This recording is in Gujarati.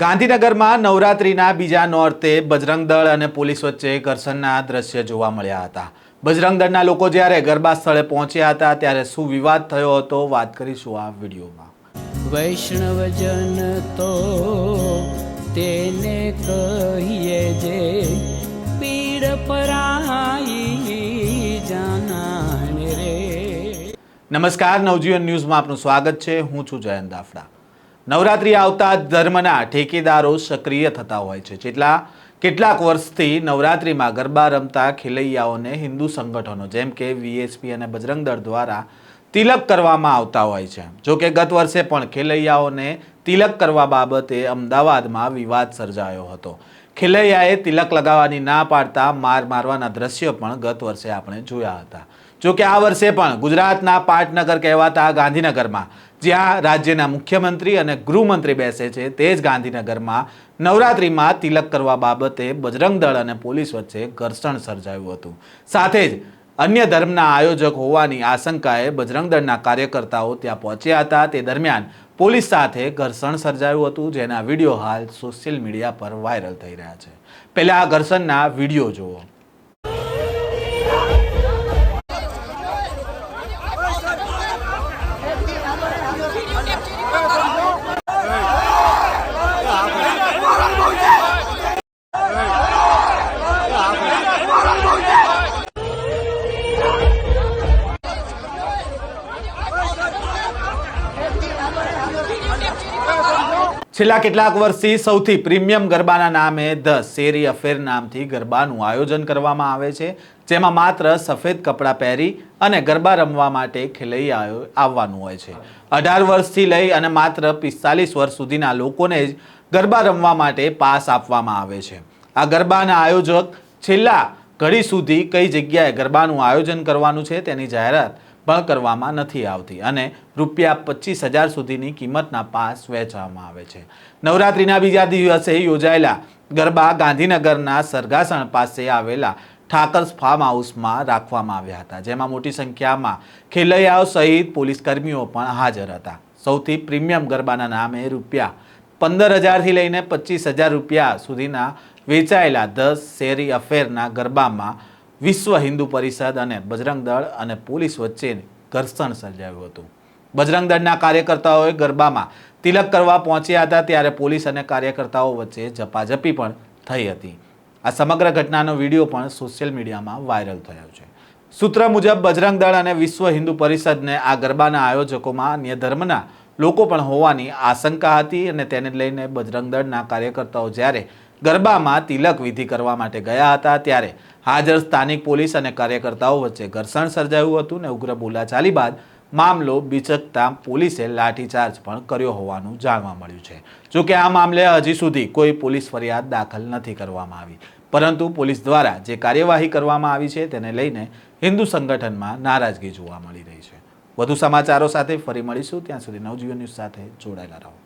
ગાંધીનગરમાં નવરાત્રીના બીજા નોરતે બજરંગ દળ અને પોલીસ વચ્ચે ઘર્ષણના દ્રશ્ય જોવા મળ્યા હતા. બજરંગ દળના લોકો જ્યારે ગરબા સ્થળે પહોંચ્યા હતા ત્યારે શું વિવાદ થયો હતો. વાત કરીશું આ વિડીયોમાં. વૈષ્ણવજન તો તેને કહીએ જે પીડ પરાઈ જાનાને રે. નમસ્કાર નવજીવન ન્યૂઝમાં આપનું સ્વાગત છે. હું છું જયંત દાફડા નવરાત્રી આવતા ધર્મના ઠેકેદારો સક્રિય થતા હોય છે. જેટલા કેટલાક વર્ષથી નવરાત્રિમાં ગરબા રમતા ખેલૈયાઓને હિન્દુ સંગઠનો જેમ કે વીએસપી અને બજરંગ દળ દ્વારા તિલક કરવામાં આવતા હોય છે. જો કે ગત વર્ષે પણ ખેલૈયાઓને તિલક કરવા બાબતે અમદાવાદમાં વિવાદ સર્જાયો હતો. ખેલૈયાએ તિલક લગાવવાની ના પાડતા માર મારવાના દ્રશ્યો પણ ગત વર્ષે આપણે જોયા હતા. જો કે આ વર્ષે પણ ગુજરાતના પાટનગર કહેવાતા ગાંધીનગરમાં, જ્યાં રાજ્યના મુખ્યમંત્રી અને ગૃહમંત્રી બેસે છે, તે જ ગાંધીનગરમાં નવરાત્રિમાં તિલક કરવા બાબતે બજરંગ દળ અને પોલીસ વચ્ચે ઘર્ષણ સર્જાયું હતું. સાથે જ અન્ય ધર્મના આયોજક હોવાની આશંકાએ બજરંગ દળના કાર્યકર્તાઓ ત્યાં પહોંચ્યા હતા. તે દરમિયાન પોલીસ સાથે ઘર્ષણ સર્જાયું હતું, જેના વીડિયો હાલ સોશિયલ મીડિયા પર વાયરલ થઈ રહ્યા છે. પહેલાં આ ઘર્ષણના વીડિયો જુઓ. છેલ્લા કેટલાક વર્ષથી સૌથી પ્રીમિયમ ગરબાના નામે ધ શેરી અફેર નામથી ગરબાનું આયોજન કરવામાં આવે છે, જેમાં માત્ર સફેદ કપડાં પહેરી અને ગરબા રમવા માટે ખેલઈ આવવાનું હોય છે. અઢાર વર્ષથી લઈ અને માત્ર પિસ્તાલીસ વર્ષ સુધીના લોકોને જ ગરબા રમવા માટે પાસ આપવામાં આવે છે. આ ગરબાના આયોજક છેલ્લા ઘડી સુધી કઈ જગ્યાએ ગરબાનું આયોજન કરવાનું છે તેની જાહેરાત પણ કરવામાં નથી આવતી અને રૂપિયા પચીસ હજાર સુધીની કિંમતના પાસ વેચવામાં આવે છે. નવરાત્રિના બીજા દિવસે યોજાયેલા ગરબા ગાંધીનગરના સરગાસણ પાસે આવેલા ઠાકર્સ ફાર્મ હાઉસમાં રાખવામાં આવ્યા હતા, જેમાં મોટી સંખ્યામાં ખેલૈયાઓ સહિત પોલીસ કર્મીઓ પણ હાજર હતા. સૌથી પ્રીમિયમ ગરબાના નામે રૂપિયા પંદર હજારથી લઈને પચીસ હજાર રૂપિયા સુધીના વેચાયેલા દસ શેરી અફેરના ગરબામાં વિશ્વ હિન્દુ પરિષદ અને બજરંગ દળ અને પોલીસ વચ્ચે ઘર્ષણ સર્જાયું હતું. બજરંગ દળના કાર્યકર્તાઓએ ગરબામાં તિલક કરવા પહોંચ્યા હતા ત્યારે પોલીસ અને કાર્યકર્તાઓ વચ્ચે ઝપાઝપી પણ થઈ હતી. આ સમગ્ર ઘટનાનો વીડિયો પણ સોશિયલ મીડિયામાં વાયરલ થયો છે. સૂત્ર મુજબ, બજરંગ દળ અને વિશ્વ હિન્દુ પરિષદને આ ગરબાના આયોજકોમાં અન્ય ધર્મના લોકો પણ હોવાની આશંકા હતી અને તેને લઈને બજરંગ દળના કાર્યકર્તાઓ જ્યારે ગરબામાં તિલક વિધિ કરવા માટે ગયા હતા ત્યારે હાજર સ્થાનિક પોલીસ અને કાર્યકર્તાઓ વચ્ચે ઘર્ષણ સર્જાયું હતું ને ઉગ્ર બોલાચાલી બાદ મામલો બિચકતા પોલીસે લાઠીચાર્જ પણ કર્યો હોવાનું જાણવા મળ્યું છે. જો કે આ મામલે હજી સુધી કોઈ પોલીસ ફરિયાદ દાખલ નથી કરવામાં આવી. પરંતુ પોલીસ દ્વારા જે કાર્યવાહી કરવામાં આવી છે તેને લઈને હિન્દુ સંગઠનમાં નારાજગી જોવા મળી રહી છે. વધુ સમાચારો સાથે ફરી મળીશું. ત્યાં સુધી નવજીવન ન્યૂઝ સાથે જોડાયેલા રહો.